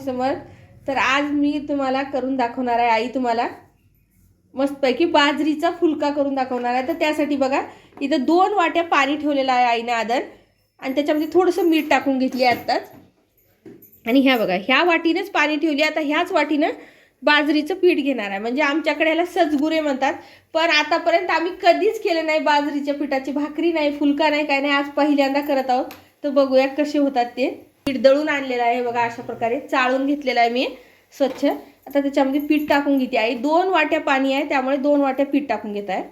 समर्थ. तर आज मी तुम्हाला करून दाखवणार आहे आई तुम्हाला. मस्तपैकी बाजरीचा फुलका करून दाखवणार आहे. तर त्यासाठी बघा इथं दोन वाट्या पाणी ठेवलेलं आहे आईने आदर. आणि त्याच्यामध्ये थोडंसं मीठ टाकून घेतली आहे आत्ताच. आणि ह्या बघा ह्या वाटीनेच पाणी ठेवली आता ह्याच वाटीनं बाजरीचं पीठ घेणार आहे. म्हणजे आमच्याकडे ह्याला सजगुरे म्हणतात. पण आतापर्यंत आम्ही कधीच केलं नाही बाजरीच्या पिठाची भाकरी नाही फुलका नाही काय नाही. आज पहिल्यांदा करत आहोत. तर बघूया कसे होतात ते. पीठ दळून आणलेलं आहे. बघा अशा प्रकारे चाळून घेतलेलं आहे मी. स्वच्छ. आता त्याच्यामध्ये पीठ टाकून घेते आई. दोन वाट्या पाणी आहे त्यामुळे दोन वाट्या पीठ टाकून घेत आहे.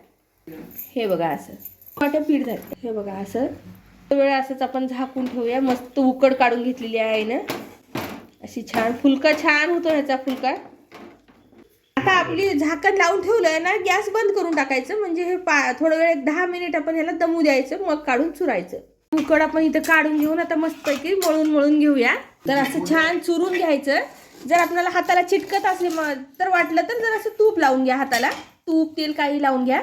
हे बघा असं. वाट्या पीठ झालं. हे बघा असं. वेळ असंच आपण झाकून ठेवूया. मस्त उकड काढून घेतलेली आहे ना अशी छान. फुलका छान होतो ह्याचा फुलका. आता आपली झाकण लावून ठेवलंय ना गॅस बंद करून टाकायचं. म्हणजे हे पा थोडं वेळ दहा मिनिट आपण ह्याला दमू द्यायचं मग काढून चुरायचं. उकड आपण इथं काढून घेऊन आता मस्तपैकी मळून मळून घेऊया. तर असं छान चुरून घ्यायचं. जर आपल्याला हाताला चिटकत असले मग तर वाटलं तर जर असं तूप लावून घ्या हाताला. तूप तेल काही लावून घ्या.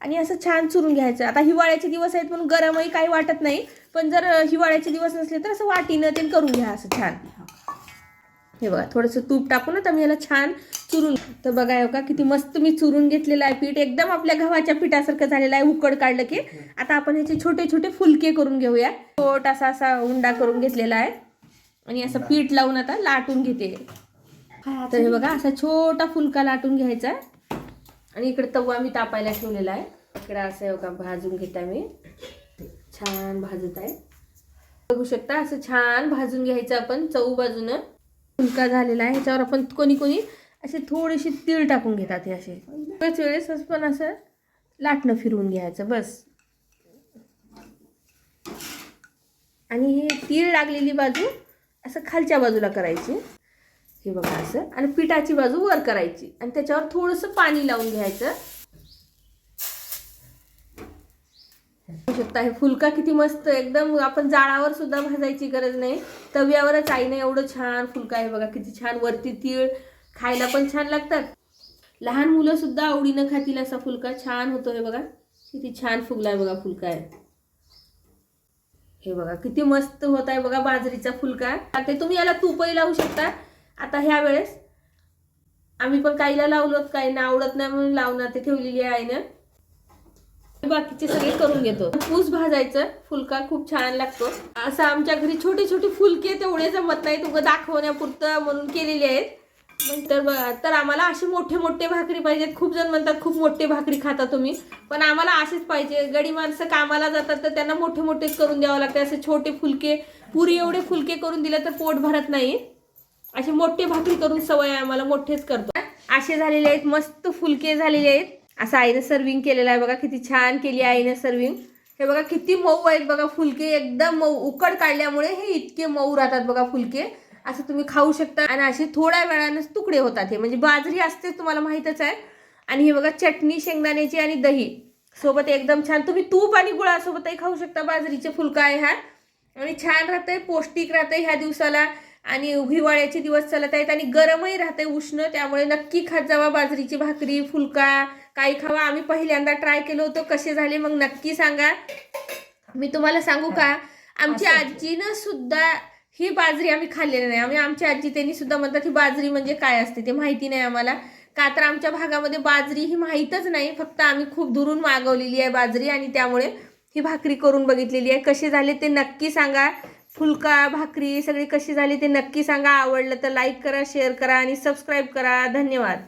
आणि असं छान चुरून घ्यायचं. आता हिवाळ्याचे दिवस आहेत पण गरमही काही वाटत नाही. पण जर हिवाळ्याचे दिवस नसले तर असं वाटीनं ते करून घ्या असं छान. हे बघा थोडंसं तूप टाकून आता मी याला छान चुरून. तर बघा हो का किती मस्त मी चुरून घेतलेलं आहे पीठ. एकदम आपल्या गव्हाच्या पिठासारखं झालेलं आहे उकड काढलं की. आता आपण ह्याचे छोटे छोटे फुलके करून घेऊया. छोटासा असा उंडा करून घेतलेला आहे. आणि असं पीठ लावून आता लाटून घेते. तर हे बघा असा छोटा फुलका लाटून घ्यायचा आणि इकडे तवा मी तापायला ठेवलेला आहे. इकडे असं हे बघा भाजून घेता मी छान भाजत आहे. बघू शकता असं छान भाजून घ्यायचं आपण चऊ बाजूनं. फुलका झालेला आहे ह्याच्यावर आपण कोणी कोणी असे थोडेसे तीळ टाकून घेतात हे असे. बऱ्याच वेळेस पण असं लाटणं फिरवून घ्यायचं बस. आणि हे तीळ लागलेली बाजू असं खालच्या बाजूला करायची. हे बघा असं. आणि पिठाची बाजू वर करायची. आणि त्याच्यावर थोडंसं पाणी लावून घ्यायचं. शकता हे फुलका किती मस्त एकदम आपण जाळावर सुद्धा भाजायची गरज नाही. तव्यावरच आईने एवढं छान फुलका आहे बघा किती छान वरती तीळ खायला पण छान लागतात. लहान मुलं सुद्धा आवडीनं खातील असा फुलका. छान होतो हे बघा. किती छान फुगला आहे बघा फुलका आहे. हे बघा किती मस्त होत आहे बघा बाजरीचा फुलका. आता तुम्ही याला तूपही लावू शकता. आता ह्या वेळेस आम्ही पण काहीला लावलोत काही आवडत नाही म्हणून लावणार ते ठेवलेली आहे ना बाकीचे सगळे करून घेतो. ऊस भाजायचं फुलका खूप छान लागतो. असं आमच्या घरी छोटे छोटे फुलके तेवढे जमत नाही तुमचं दाखवण्यापुरतं म्हणून केलेले आहेत. तर तर आम्हाला असे मोठे मोठे भाकरी पाहिजेत. खूप जण म्हणतात खूप मोठे भाकरी खाता तुम्ही. पण आम्हाला असेच पाहिजे. गडी माणसं कामाला जातात तर त्यांना मोठे मोठेच करून द्यावं लागते. असे छोटे फुलके पुरी एवढे फुलके करून दिले तर पोट भरत नाही. असे मोठे भाकरी करून सवय आम्हाला मोठेच करतो. असे झालेले आहेत मस्त फुलके झालेले आहेत. असं आईनं सर्विंग केलेलं आहे बघा किती छान केली आहे आईनं सर्विंग हे बघा किती मऊ आहेत बघा फुलके. एकदम मऊ उकड काढल्यामुळे हे इतके मऊ राहतात बघा फुलके. असं तुम्ही खाऊ शकता. आणि असे थोड्या वेळानंच तुकडे होतात हे. म्हणजे बाजरी असते तुम्हाला माहीतच आहे. आणि हे बघा चटणी शेंगदाण्याची आणि दही सोबत एकदम छान. तुम्ही तूप आणि गुळासोबतही खाऊ शकता. बाजरीचे फुलका आहे हा. आणि छान राहतंय पौष्टिक राहतंय ह्या दिवसाला. आणि हिवाळ्याचे दिवस चालत आहेत आणि गरमही राहते उष्ण. त्यामुळे नक्की खात जावा बाजरीची भाकरी फुलका काही खावा. आम्ही पहिल्यांदा ट्राय केलं होतं कसे झाले मग नक्की सांगा. मी तुम्हाला सांगू का? आमची आजीनं सुद्धा ही बाजरी आम्ही खाल्लेली नाही. आम्ही आमची आजी त्यांनी सुद्धा म्हणतात ही बाजरी म्हणजे काय असते ते माहिती नाही आम्हाला. का तर आमच्या भागामध्ये बाजरी ही माहीतच नाही. फक्त आम्ही खूप दुरून मागवलेली आहे बाजरी आणि त्यामुळे ही भाकरी करून बघितलेली आहे. कसे झाले ते नक्की सांगा. फुलका भाकरी सगळी कशी झाली ते नक्की सांगा. आवडलं तर लाईक करा शेअर करा आणि सबस्क्राईब करा. धन्यवाद.